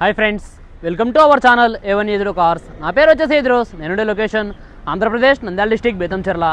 Hi friends welcome to our channel A one ఎదురు cars నా పేరు వచ్చేసి ఎదురోస్ నేనుండే లొకేషన్ ఆంధ్రప్రదేశ్ నంద్యాల డిస్టిక్ బెతంచెర్ల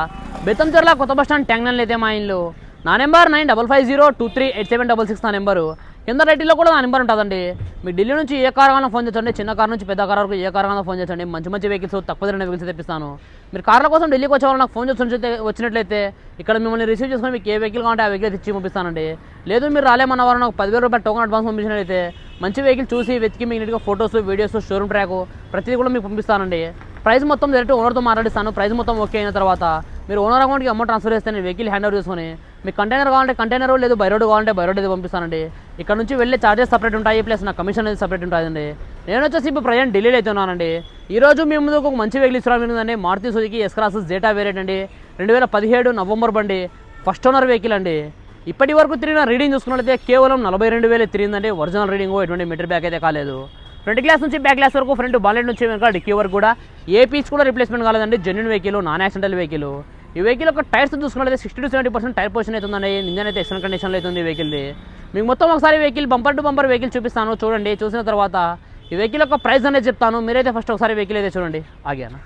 బెతంచెర్ల కొత్త బస్ స్టాండ్ ట్యాంగ్నల్ అయితే మా ఇల్లు. నా number nine double five zero two three eight seven double six నా నెంబరు. కింద రైట్లో కూడా నా నెంబర్ ఉంటుందండి. మీ ఢిల్లీ నుంచి ఏ కార్ కావాలన్నా ఫోన్ చేయండి. చిన్న కార్ నుంచి పెద్ద కార్ వరకు ఏ కార్ కావాలన్నా ఫోన్ చేయండి. మంచి మంచి వెహికల్స్ తక్కువ ధర వెహికల్స్ తెప్పిస్తాను. మీరు కార్ల కోసం ఢిల్లీకి వచ్చేవాళ్ళు నాకు ఫోన్ చేసి వచ్చినట్లయితే ఇక్కడ మిమ్మల్ని రిసీవ్ చేసుకుని మీకు ఏ వెహికల్ కావాలంటే ఆ వెహికల్ ఇచ్చి పంపిస్తానండి. లేదు మీరు రాలేమన్న వారు నాకు పదివేల రూపాయలు టోకన్ అడ్వాన్స్ పంపించినట్లయితే మంచి వెహికల్ చూసి వెతికి మీకు నీట్గా ఫొటోస్ వీడియోస్ షోరూమ్ ట్రాక్ ప్రతిదీ కూడా మీకు పంపిస్తానండి. ప్రైస్ మొత్తం డైరెక్ట్ ఓనర్తో మాట్లాడిస్తాను. ప్రైస్ మొత్తం ఓకే అయిన తర్వాత మీరు ఓనర్ అకౌంట్కి అమౌంట్ ట్రాన్స్ఫర్ చేస్తే నేను వెహికల్ హ్యాండ్ ఓవర్ చేసుకొని మీకు కంటైనర్ కావాలంటే కంటైనర్ లేదు బైరోడ్ కావాలంటే బైరోడ్ అయితే పంపిస్తానండి. ఇక్కడ నుంచి వెళ్ళే చార్జెస్ సపరేట్ ఉంటాయి ప్లస్ నా కమిషన్ అనేది సపరేట్ ఉంటుందండి. నేను వచ్చేసి ఇప్పుడు ప్రజెంట్ ఢిల్లీలో అయితే ఉన్నానండి. ఈ రోజు మీ ముందుకు ఒక మంచి వెహికల్ ఇస్తున్నాను Maruti Suzuki S Cross Zeta variant అండి. రెండు వేల పదిహేడు నవంబర్ బండి ఫస్ట్ ఓనర్ వెహికల్ అండి. ఇప్పటి వరకు తిరిగిన రీడింగ్ చూసుకున్నట్లయితే కేవలం నలభై రెండు వేలు తిరిగిందండి. ఒరిజినల్ రీడింగ్ ఎటువంటి మీటర్ బ్యాక్ అయితే కాలేదు. ఫ్రంట్ గ్లాస్ నుంచి బ్యాక్ గ్లాస్ వరకు ఫ్రంట్ బాలెట్ నుంచి వెనక డిక్కీ వరకు కూడా ఏ పీస్ కూడా రిప్లేస్మెంట్ కాలేదండి. Genuine vehicle non accidental vehicle ఈ వెహికల్ ఒక టైర్స్ చూసుకున్నట్లయితే sixty to seventy percent tyre position అవుతుందండి ఇంజన్ అయితే ఎక్సలెంట్ కండిషన్లో అవుతుంది ఈ వెహికల్ది మీకు మొత్తం ఒకసారి vehicle bumper to bumper vehicle చూపిస్తాను. చూడండి చూసిన తర్వాత ఈ వెహికల్ యొక్క ప్రైస్ అనేది చెప్తాను. మీరైతే ఫస్ట్ ఒకసారి వెహికల్ అయితే చూడండి. ఆగాను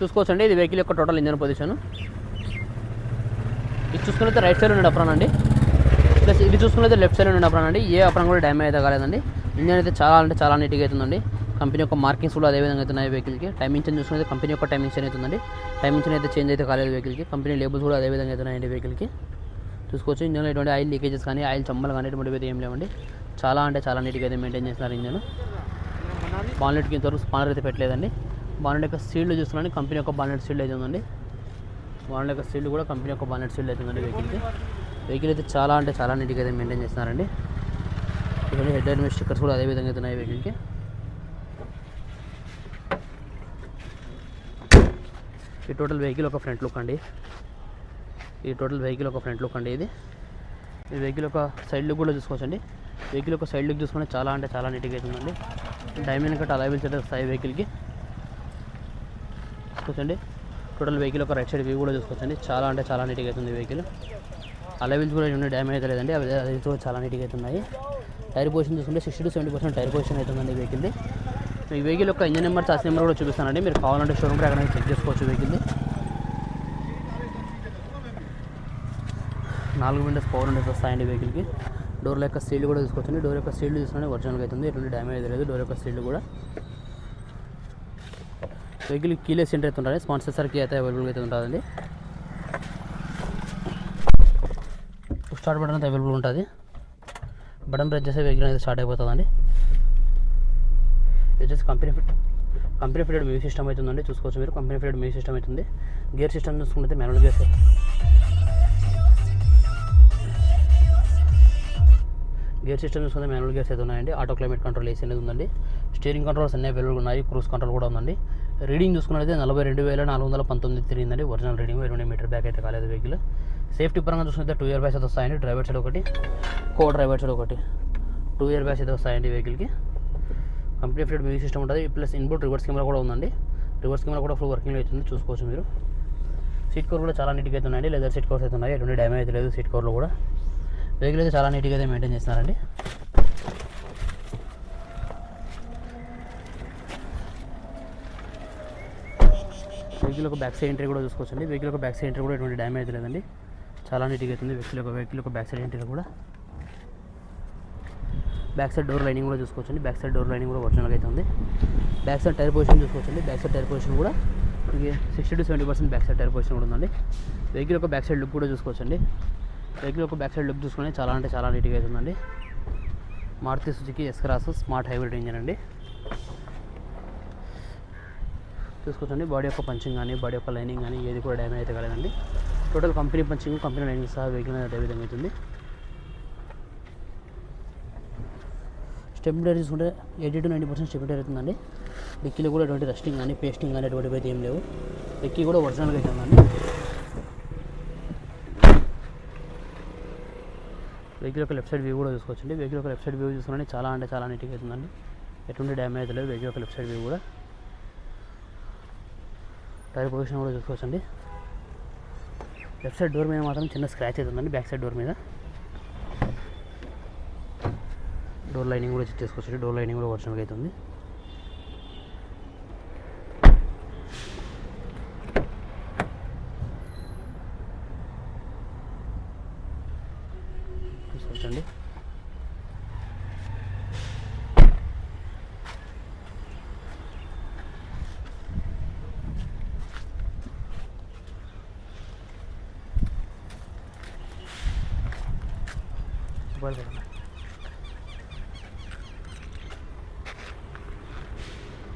చూసుకోవచ్చండి ఇది వెహికల్ యొక్క టోటల్ ఇంజన్ పొజిషన్ ఇది చూసుకున్నైతే రైట్ సైడ్ ఉండే అప్రాన్ అండి. ప్లస్ ఇది చూసుకున్నైతే లెఫ్ట్ సైడ్ ఉండే అప్రాన్ అండి. ఏ అప్రాన్ కూడా డ్యామేజ్ అయితే కాలేదండి. ఇంజన్ అయితే చాలా అంటే చాలా నీట్గా అవుతుందండి. కంపెనీ యొక్క మార్కింగ్స్ కూడా అదే విధంగా అవుతున్నాయి వెహికల్కి టైమింగ్ చేంజ్ చూసుకుంటే కంపెనీ యొక్క టైమింగ్ చేంజ్ అవుతుందండి. టైమింగ్ చేంజ్ అయితే చేంజ్ అయితే కాలేదు వెహికల్కి కంపెనీ లేబుల్స్ కూడా అదే విధంగా అవుతున్నాయండి వెహికల్కి చూసుకోవచ్చు ఇంజన్లో ఎటువంటి ఆయిల్ లీకేజెస్ కానీ ఆయిల్ చమ్మలు కానీ ఎటువంటి అయితే ఏం లేవండి. చాలా అంటే చాలా నీట్గా అయితే మెయింటైన్ చేస్తున్నారు ఇంజన్ బాన్లెట్కి ఇంతవరకు స్పానర్ అయితే పెట్టలేదండి. బాన్లెట్ యొక్క సీల్డ్ చూస్తున్నాను కంపెనీ యొక్క బాన్లెట్ సీల్డ్ అయితే ఉందండి. బాన్లెట్ యొక్క సీల్డ్ కూడా కంపెనీ యొక్క బానెట్ సీల్డ్ అయితే ఉందండి వెహికల్కి వెహికల్ అయితే చాలా అంటే చాలా నీట్గా అయితే మెయింటైన్ చేస్తున్నారండి. ఇవన్నీ హెడ్ అండ్ స్టిక్కర్స్ కూడా అదే విధంగా అయితే ఉన్నాయి వెహికల్కి ఈ టోటల్ వెహికల్ ఒక ఫ్రంట్ లుక్ అండి. ఈ టోటల్ వెహికల్ ఒక ఫ్రంట్ లుక్ అండి ఇది. ఈ వెహికల్ ఒక సైడ్ లుక్ కూడా చూసుకోవచ్చండి. వెహికల్ ఒక సైడ్ లుక్ చూసుకుంటే చాలా అంటే చాలా నీట్గా అవుతుందండి డైమండ్ కట్ అలా అయితే వస్తాయి వెహికల్కి చూసుకోవచ్చండి. టోటల్ వెహికల్ ఒక రైట్ సైడ్ వ్యూ కూడా చూసుకోవచ్చండి. చాలా అంటే చాలా నీట్గా అవుతుంది వెహికల్. అలవిల్స్ కూడా ఏమైనా డ్యామేజ్ అయితే లేదండి. అవి అది కూడా చాలా నీట్గా అవుతున్నాయి టైర్ పొజిషన్ చూసుకుంటే sixty to seventy percent tyre position అవుతుందండి వెహికల్ది. ఈ వెహికల్ యొక్క ఇంజన్ నెంబర్ చార్జ్ నెంబర్ కూడా చూపిస్తానండి. మీరు కావాలంటే షోరూమ్ ఎక్కడ చెక్ చేసుకోవచ్చు వెహికల్ది. నాలుగు విండోస్ పవర్ విండోస్ వస్తాయండి వెహికల్కి. డోర్ యొక్క సీల్డ్ కూడా తీసుకోవచ్చండి డోర్ యొక్క సీల్డ్ చూసుకుంటే ఒరిజినల్గా అవుతుంది ఎటువంటి డ్యామేజ్ లేదు. డోర్ యొక్క సీల్డ్ కూడా. వెహికల్ కీలెస్ సెంటర్ అయితే ఉంటుంది స్పాన్సర్ సర్కి అయితే అవైలబుల్గా అయితే ఉంటుందండి స్టార్ట్ బటన్ అయితే అవైలబుల్ ఉంటుంది. బటన్ ప్రెస్ చేస్తే వెహికల్ అయితే స్టార్ట్ అయిపోతుందండి. ఇది వచ్చేసి company fit company fitted music system అవుతుందండి చూసుకోవచ్చు మీరు. కంపెనీ ఫిటెడ్ మ్యూజిక్ సిస్టమ్ అవుతుంది గేర్ సిస్టమ్ చూసుకుంటే మ్యానువల్ గేర్ గేర్ సిస్టమ్ చూసుకుంటే మ్యానువల్ గేర్స్ అయితే ఉన్నాయండి. ఆటో క్లైమేట్ కంట్రోల్ ఏసీ అనేది ఉందండి. స్టీరింగ్ కంట్రోల్స్ అన్ని అవైలబుల్ ఉన్నాయి. క్రూజ్ కంట్రోల్ కూడా ఉందండి. రీడింగ్ చూసుకున్నట్లయితే నలభై రెండు వేల నాలుగు వందల పంతొమ్మిది తిరిగిందండి. ఒరిజినల్ రీడింగ్ ఇరవై మీటర్ బ్యాక్ అయితే కాలేదు వెహికల్. సేఫ్టీ పరంగా చూసుకుంటే టూ ఇయర్ బ్యాగ్స్ అయితే వస్తాయండి. డ్రైవర్ సైడ్ ఒకటి కో డ్రైవర్ సైడ్ ఒకటి. టూ ఇయర్ బ్యాగ్స్ అయితే వస్తాయండి వెహికల్కి. కంప్లీట్ ఫిట్ మ్యూజిక్ సిస్టమ్ ఉంటుంది. ప్లస్ ఇన్బుట్ రివర్స్ కెమెరా కూడా ఉందండి. రివర్స్ కెమెరా కూడా ఫుల్ వర్కింగ్ అవుతుంది. చూసుకోవచ్చు మీరు. సీట్ కవర్ కూడా చాలా నీట్గా అయితే ఉన్నాయండి. లెదర్ సీట్ కవర్స్ అయితే ఉన్నాయి. ఎటువంటి డ్యామేజ్ అయితే లేదు సీట్ కవర్లో కూడా. వెహికల్ అయితే చాలా నీట్గా అయితే మెయింటైన్ చేస్తున్నారండి. వెహికల్ ఒక బ్యాక్ సైడ్ ఎంట్రీ కూడా చూసుకోవచ్చండి వెహికల్ ఒక బ్యాక్ సైడ్ ఎంట్రీ కూడా ఎటువంటి డ్యామేజ్ లేదండి చాలా నీట్గా అవుతుంది వెహికల్ ఒక వెహికల్ ఒక బ్యాక్ సైడ్ ఎంట్రీ కూడా బ్యాక్ సైడ్ డోర్ లైనింగ్ కూడా చూసుకోవచ్చండి బ్యాక్ సైడ్ డోర్ లైనింగ్ కూడా ఒరిజినల్గా అయితే ఉంది బ్యాక్ సైడ్ టైర్ పొజిషన్ చూసుకోవచ్చండి బ్యాక్ సైడ్ టైర్ పొజిషన్ కూడా ఇది sixty to seventy percent back side tyre position కూడా ఉందండి వెహికల్ యొక్క బ్యాక్ సైడ్ లుక్ కూడా చూసుకోవచ్చండి వెహికల్ యొక్క బ్యాక్ సైడ్ లుక్ చూసుకొని చాలా అంటే చాలా నీట్గా అవుతుందండి Maruti Suzuki S Cross smart hybrid engine అండి చూసుకోవచ్చండి. బాడీ యొక్క పంచింగ్ కానీ బాడీ యొక్క లైనింగ్ కానీ ఏది కూడా డ్యామేజ్ అయితే కలగండి total company punching company lining సహా వెహికల్ అదే విధంగా అవుతుంది. స్టెప్ చూసుకుంటే eighty to ninety percent step అవుతుందండి. డిక్కీలో కూడా ఎటువంటి రస్టింగ్ కానీ పేస్టింగ్ కానీ ఎటువంటివి అయితే ఏం లేవు. డిక్కీ కూడా ఒరిజినల్గా అయితే ఉందండి. వెహికల్ యొక్క లెఫ్ట్ సైడ్ వ్యూ కూడా చూసుకోవచ్చండి. వెహికల్ యొక్క లెఫ్ట్ సైడ్ వ్యూ చూసుకుంటే చాలా అంటే చాలా నీట్గా అవుతుందండి. ఎటువంటి డ్యామేజ్ లేదు. వెహికల్ యొక్క లెఫ్ట్ సైడ్ వ్యూ కూడా. టైర్ పొజిషన్ కూడా చూసుకోవచ్చండి. లెఫ్ట్ సైడ్ డోర్ మీద మాత్రం చిన్న స్క్రాచ్ అవుతుందండి బ్యాక్ సైడ్ డోర్ మీద. డోర్ లైనింగ్ కూడా చెక్ చేసుకోవచ్చు డోర్ లైనింగ్ కూడా ఒరిజినల్గా అవుతుంది చూసుకోవచ్చండి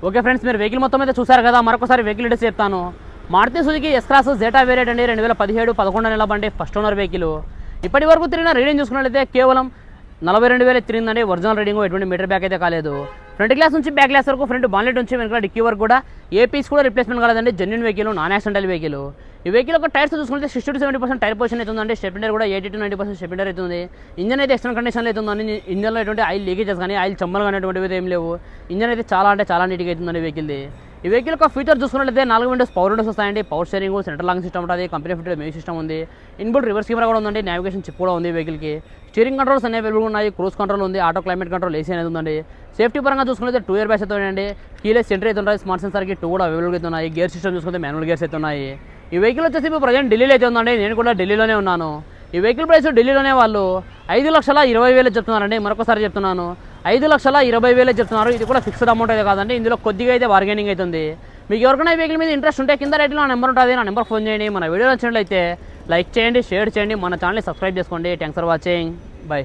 ఓకే ఫ్రెండ్స్ మీరు వెహికల్ మొత్తం అయితే చూసారు కదా మరొకసారి వెహికల్ డీటెయిల్స్ చెప్తాను. Maruti Suzuki S Cross Zeta variant అండి రెండు వేల పదిహేడు పదకొండు నెలల బండి ఫస్ట్ ఓనర్ వెహికల్ ఇప్పటి వరకు తిరిగిన రీడింగ్ చూసుకున్నట్లయితే కేవలం నలభై రెండు వేల తిరిగిందండి ఒరిజినల్ రీడింగ్ ఎటువంటి మీటర్ బ్యాక్ అయితే కాలేదు. ఫ్రంట్ గ్లాస్ నుంచి బ్యాక్ గ్లాస్ వరకు ఫ్రంట్ బాన్లెట్ నుంచి వెనకాల డిక్కీ వరకు కూడా ఏ పీస్ కూడా రిప్లేస్మెంట్ కాలేదండి. Genuine vehicle non accidental vehicle ఈ వెహికల్ ఒక టైర్స్ చూసుకుంటే sixty to seventy percent tyre position అవుతుందండి స్టెపెండర్ కూడా ఎయిటీ టు నైంటీ పర్సెంట్ స్టెపెండర్ అవుతుంది ఇంజన్ అయితే ఎక్స్టర్నల్ కండిషన్లో అవుతుందండి ఇంజన్లో ఎటువంటి ఆయిల్ లీకేజెస్ కానీ ఆయిల్ చమ్మలు కానీ అటువంటివి ఏం లేవు. ఇంజన్ అయితే చాలా అంటే చాలా నీట్గా అవుతుందండి వెహికల్ది ఈ వెహికల్ యొక్క ఫీచర్ చూసుకున్నట్లయితే నాలుగు విండోస్ పవర్ విండోస్ వస్తాయండి. Power steering centre lock system ఉంటుంది. కంపెనీ ఫిటెడ్ మ్యూజిక్ సిస్టమ్ ఉంది. ఇన్బుల్ రివర్స్ కెమెరా కూడా ఉందండి. నావిగేషన్ చిప్ కూడా ఉంది వెహికల్కి స్టీరింగ్ కంట్రోల్స్ అనేవి అవైలబుల్ ఉన్నాయి. క్రూజ్ కంట్రోల్ ఉంది. ఆటో క్లైమేట్ కంట్రోల్ ఏసీ అనేది ఉందండి. సేఫ్టీ పరంగా చూసుకుంటే టూ ఇయర్ బ్యాస్ అయితే ఉన్నాయండి కీలెస్ సెంటర్ అయితే ఉన్నాయి. స్మార్ట్ సెన్సర్కి టూ కూడా అవైలబుల్ అయితే ఉన్నాయి. గేర్ సిస్టమ్ చూసుకుంటే మాన్యువల్ గేర్స్ అయితే ఉన్నాయి. ఈ వెహికల్ వచ్చేసి ఇప్పుడు ప్రజెంట్ ఢిల్లీలో అయితే ఉందండి. నేను కూడా ఢిల్లీలోనే ఉన్నాను. ఈ వెహికల్ ప్రైస్ ఢిల్లీలోనే వాళ్ళు ఐదు లక్షల ఇరవై వేలు చెప్తున్నారండి. మరొకసారి చెప్తున్నాను. ఐదు లక్షల ఇరవై వేలే చెప్తున్నారు. ఇది కూడా ఫిక్స్డ్ అమౌంట్ అయితే కాదండి. ఇందులో కొద్దిగా అయితే బార్గెనింగ్ అవుతుంది. మీకు ఎవరికైనా వెహికల్ మీద ఇంట్రెస్ట్ ఉంటే కింద రైట్లో నా నెంబర్ ఉంటుంది. నా నెంబర్ ఫోన్ చేయండి. మన వీడియో నచ్చినట్లయితే లైక్ చేయండి షేర్ చేయండి. మన ఛానల్ని సబ్స్క్రైబ్ చేసుకోండి. Thanks for watching bye